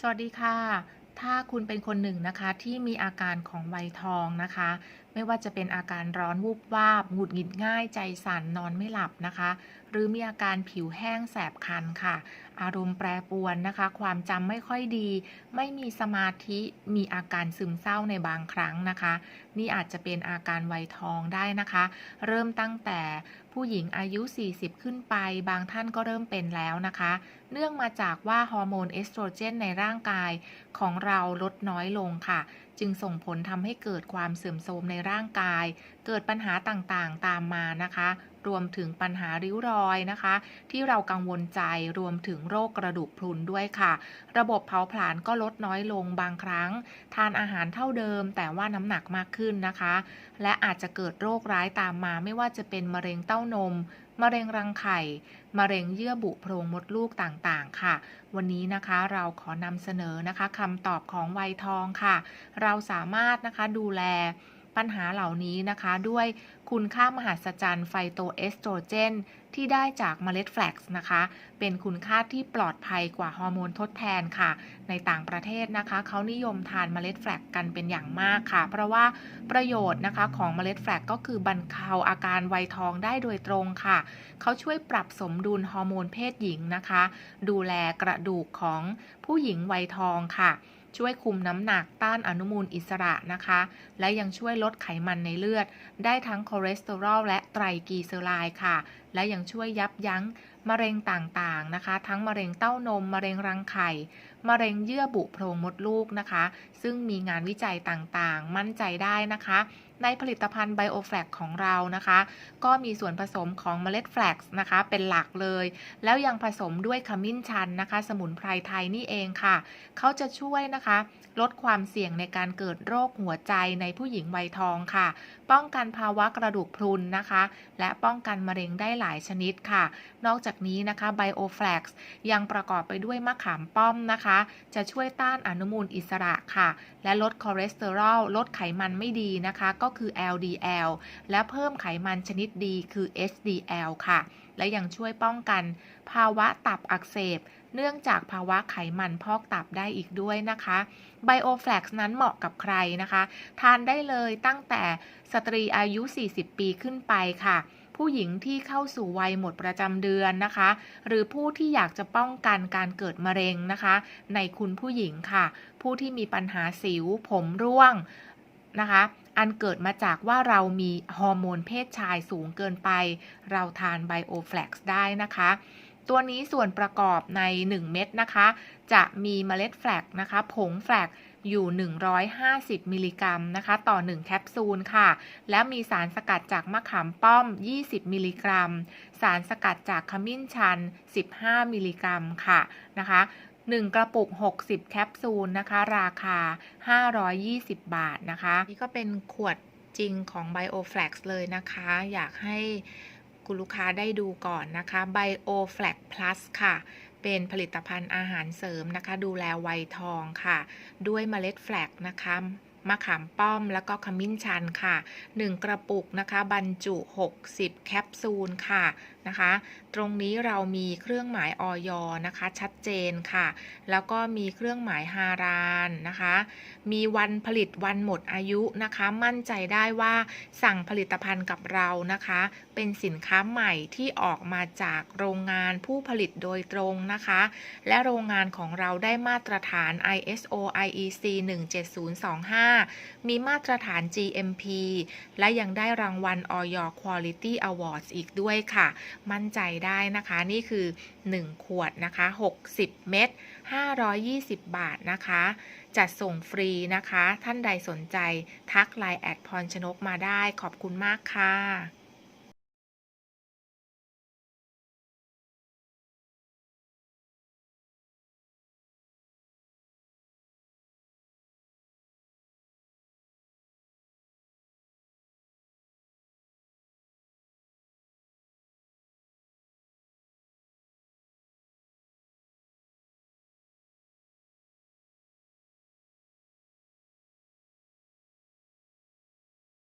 สวัสดีค่ะ ถ้าคุณเป็นคนหนึ่งนะคะที่มีอาการของไวทองนะคะ ไม่ว่าจะเป็นอาการร้อนวูบวาบ หงุดหงิดง่าย ใจสั่น นอนไม่หลับนะคะ หรือมีอาการผิวแห้งแสบคันค่ะ อารมณ์แปรปรวนนะคะ ความจำไม่ค่อยดี ไม่มีสมาธิ มีอาการซึมเศร้าในบางครั้งนะคะ นี่อาจจะเป็นอาการวัยทองได้นะคะ เริ่มตั้งแต่ผู้หญิงอายุ 40 ขึ้นไป บางท่านก็เริ่มเป็นแล้วนะคะ เนื่องมาจากว่าฮอร์โมนเอสโตรเจนในร่างกายของเราลดน้อยลงค่ะ จึงส่งผลทำให้เกิดความเสื่อมโทรมในร่างกาย เกิดปัญหาต่างๆ ตามมานะคะ รวมถึงปัญหาริ้วรอยนะคะ ที่เรากังวลใจรวมถึงโรคกระดูกพรุนด้วยค่ะ ระบบเผาผลาญก็ลดน้อยลงบางครั้ง ทานอาหารเท่าเดิม แต่ว่าน้ำหนักมากขึ้นนะคะ และอาจจะเกิดโรคร้ายตามมาไม่ว่าจะเป็นมะเร็งเต้านม มะเร็งรังไข่ มะเร็งเยื่อบุโพรงมดลูกต่างๆ ค่ะ วันนี้นะคะเราขอนำเสนอนะคะคำตอบของวัยทองค่ะ เราสามารถนะคะดูแล ปัญหาเหล่านี้นะคะ ด้วยคุณค่ามหัศจรรย์ไฟโตเอสโตรเจน ที่ได้จากเมล็ดแฟลกซ์นะคะ เป็นคุณค่าที่ปลอดภัยกว่าฮอร์โมนทดแทนค่ะ ในต่างประเทศนะคะ เขานิยมทานเมล็ดแฟลกกันเป็นอย่างมากค่ะ เพราะว่าประโยชน์นะคะของเมล็ดแฟลกก็คือบรรเทาอาการวัยทองได้โดยตรงค่ะ เขาช่วยปรับสมดุลฮอร์โมนเพศหญิงนะคะ ดูแลกระดูกของผู้หญิงวัยทองค่ะ ช่วยคุมน้ำหนักต้านอนุมูลอิสระนะคะ และยังช่วยลดไขมันในเลือด ได้ทั้งคอเลสเตอรอลและไตรกลีเซอไรด์ค่ะ และยังช่วยยับยั้งมะเร็งต่างๆนะคะ ทั้งมะเร็งเต้านม มะเร็งรังไข่ มะเร็งเยื่อบุโพรงมดลูกนะคะ ซึ่งมีงานวิจัยต่างๆ มั่นใจได้นะคะ ในผลิตภัณฑ์ไบโอแฟลกของเรานะคะ ก็มีส่วนผสมของเมล็ดแฟลกซ์นะคะ เป็นหลักเลย แล้วยังผสมด้วยขมิ้นชันนะคะ สมุนไพรไทยนี่เองค่ะ เขาจะช่วยนะคะ ลดความเสี่ยงในการเกิดโรคหัวใจในผู้หญิงวัยทองค่ะป้องกันภาวะกระดูกพรุนนะคะ และป้องกันมะเร็งได้หลายชนิดค่ะ นอกจากนี้นะคะไบโอแฟลกซ์ยังประกอบไปด้วยมะขามป้อมนะคะ จะช่วยต้านอนุมูลอิสระค่ะ และลดคอเลสเตอรอล ลดไขมันไม่ดีนะคะ ก็คือ LDL และเพิ่มไขมันชนิดดีคือ HDL ค่ะ และยังช่วยป้องกันภาวะตับอักเสบ เนื่องจากภาวะไขมันพอกตับได้อีกด้วยนะคะไบโอแฟลกซ์นั้นเหมาะกับใครนะคะ ทานได้เลยตั้งแต่สตรีอายุ 40 ปีขึ้นไปค่ะผู้หญิงที่เข้าสู่วัยหมดประจำเดือนนะคะ หรือผู้ที่อยากจะป้องกันการเกิดมะเร็งนะคะ ในคุณผู้หญิงค่ะ ผู้ที่มีปัญหาสิวผมร่วงนะคะ อันเกิดมาจากว่าเรามีฮอร์โมนเพศชายสูงเกินไป เราทานไบโอแฟลกซ์ได้นะคะ ตัวนี้ส่วนประกอบใน 1 เม็ดนะคะ จะมีเมล็ดแฟลกนะคะ ผงแฟลกอยู่ 150 มิลลิกรัมนะคะ ต่อ 1 แคปซูลค่ะ และมีสารสกัดจากมะขามป้อม 20 มิลลิกรัม สารสกัดจากขมิ้นชัน 15 มิลลิกรัมค่ะนะคะ1 กระปุก 60 แคปซูลนะคะ ราคา 520 บาทนะคะ นี่ก็เป็นขวดจริงของ BioFlex เลยนะคะ อยากให้ คุณลูกค้าได้ดูก่อนนะคะ BioFlex Plus ค่ะ เป็นผลิตภัณฑ์อาหารเสริมนะคะ ดูแลวัยทองค่ะ ด้วยเมล็ดแฟลกนะคะ มะขามป้อมแล้วก็ขมิ้นชันค่ะ 1 กระปุกนะคะ บรรจุ 60 แคปซูลค่ะนะคะ ตรงนี้เรามีเครื่องหมายออยนะคะ ชัดเจนค่ะ แล้วก็มีเครื่องหมายฮารานนะคะ มีวันผลิตวันหมดอายุนะคะ มั่นใจได้ว่าสั่งผลิตภัณฑ์กับเรานะคะ เป็นสินค้าใหม่ที่ออกมาจากโรงงานผู้ผลิตโดยตรงนะคะ และโรงงานของเราได้มาตรฐาน ISO IEC 17025มีมาตรฐาน GMP และยังได้รางวัล Oyo Quality Awards อีกด้วยค่ะ มั่นใจได้นะคะ นี่คือ 1 ขวดนะคะ 60 เม็ด 520 บาทนะคะ จัดส่งฟรีนะคะ ท่านใดสนใจทักไลน์แอดพรชนกมาได้ ขอบคุณมากค่ะ